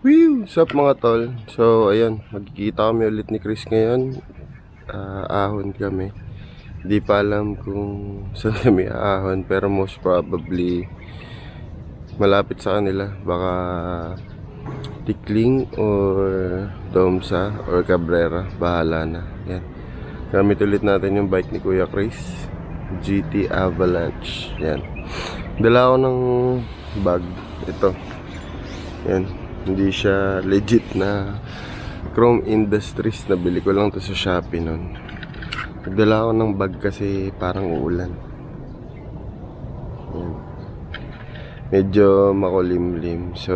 Woo! What's up mga tol? So, ayun, magkikita kami ulit ni Chris ngayon. Ah, ahon kami. Di pa alam kung saan kami ahon, pero most probably malapit sa kanila. Baka Tikling or Domsa or Cabrera. Bahala na. Yan. Gamit ulit natin yung bike ni Kuya Chris. GT Avalanche. Yan. Dala ako ng bag. Ito. Yan. Hindi siya legit na Chrome Industries. Nabili ko lang to sa Shopee nun. Nagdala ako ng bag kasi parang uulan. Yan. Medyo makulimlim. So,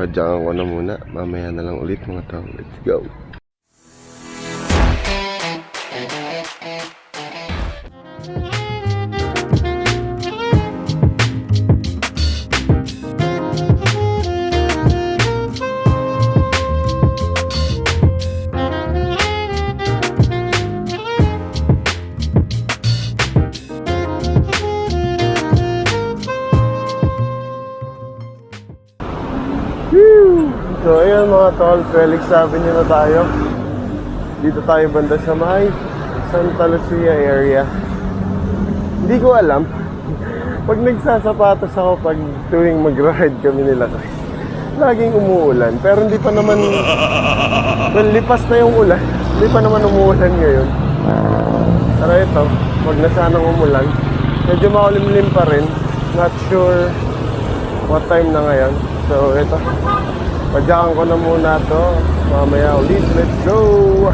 padyakan ko na muna. Mamaya na lang ulit mga tao. Let's go. Mga tol, Felix Avenue na tayo. Dito tayo banda sa may Santa Lucia area. Hindi ko alam. Pag nagsasapatos ako pag tuwing mag-ride kami nila laging umuulan. Pero hindi pa naman, well, lipas na yung ulan. Hindi pa naman umuulan ngayon. Pero ito, wag na sanang umulan. Medyo makulimlim pa rin. Not sure what time na ngayon. So ito, Padyakan ko na muna to. Mamaya ulit. Let's go!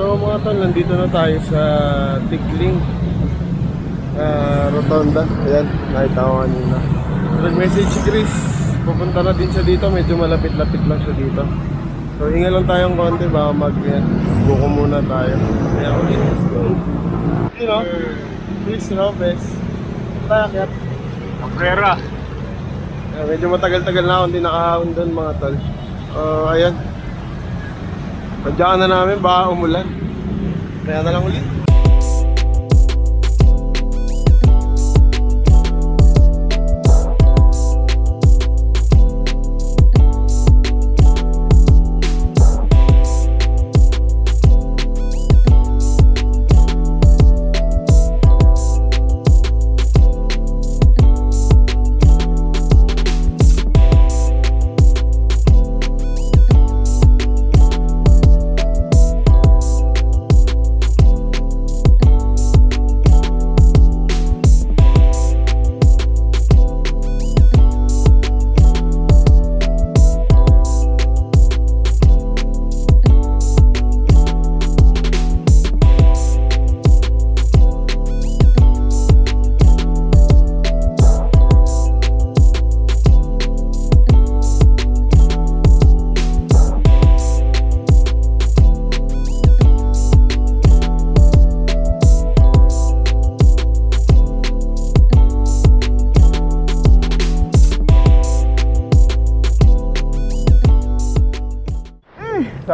So mga tol, nandito na tayo sa Tigling uh, Rotonda. Ayan, nakita ko kanina. Nag-message si Chris. Pupunta na din siya dito. Medyo malapit-lapit lang siya dito. So hinga lang tayong konti. Baka mag yan. Buko muna tayo. Kaya ulit, let's go. You know, Chris Lopez. Tayo akyat. Cabrera. Uh, medyo matagal-tagal na ako hindi nakahawon doon mga tol. Uh, ayan. Padyakan na namin, baka umulan. Kaya na lang ulit.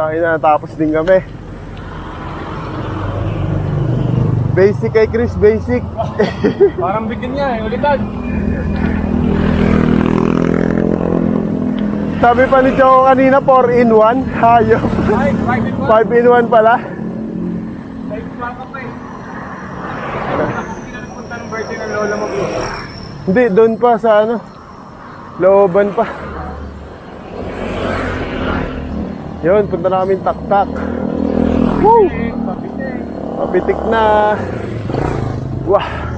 Sa akin na natapos din kami. Basic kay Chris, basic. Parang bigyan niya eh, ulitan. Sabi pa ni Choco kanina, 4 in 1. Hayop. Ay, private 5 one. in 1 pala. Ay, baka pa eh. Hindi, doon pa sa ano. Looban pa. Yun, punta na kami tak-tak. Woo! Mapitik na. Wah!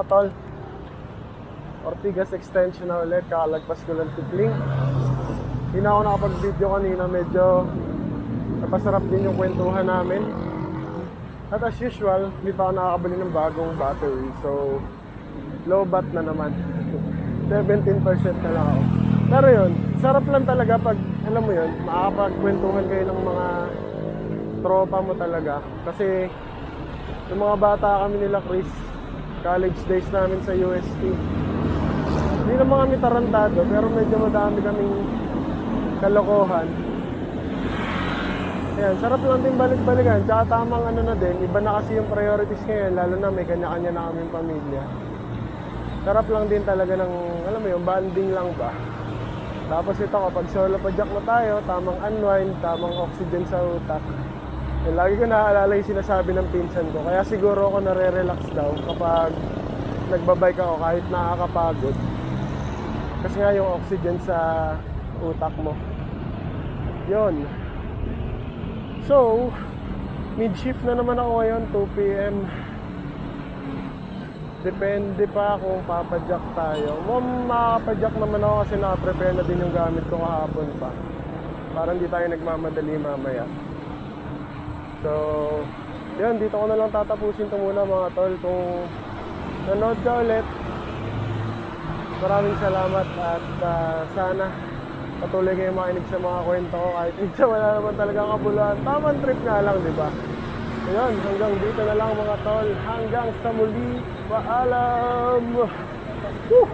Mga tol. Ortigas extension na ulit, kakalagpas ko lang tikling. Hindi na ako nakapag-video kanina, medyo napasarap din yung kwentuhan namin. At as usual, hindi pa ako nakakabili ng bagong battery. So, low bat na naman. 17% na lang ako. Pero yun, sarap lang talaga pag, alam mo yun, makakapagkwentuhan kayo ng mga tropa mo talaga. Kasi, yung mga bata kami nila Chris, college days namin sa UST. Hindi naman kami tarantado, pero medyo madami kaming kalokohan. Ayan, sarap lang din balik-balikan. Tsaka tamang ano na din, iba na kasi yung priorities ngayon, lalo na may kanya-kanya na kaming pamilya. Sarap lang din talaga ng, alam mo yung banding lang ba? Tapos ito, kapag solo project na tayo, tamang unwind, tamang oxygen sa utak. Eh, lagi ko naaalala yung sinasabi ng pinsan ko. Kaya siguro ako nare-relax daw kapag nagbabike ako kahit nakakapagod. Kasi nga yung oxygen sa utak mo. Yon. So, mid-shift na naman ako ngayon, 2 p.m. Depende pa kung papadyak tayo. Mom, makapadyak naman ako kasi naka-prepare na din yung gamit ko kahapon pa. Para hindi tayo nagmamadali mamaya. So, yun, dito ko na lang tatapusin ito muna mga tol. Kung nanood ka ulit, maraming salamat at ah, sana patuloy kayo makinig sa mga kwento ko kahit minsan wala naman talagang kabuluhan. Tamang trip nga lang, di ba? Ayun, hanggang dito na lang mga tol. Hanggang sa muli, paalam! Woo!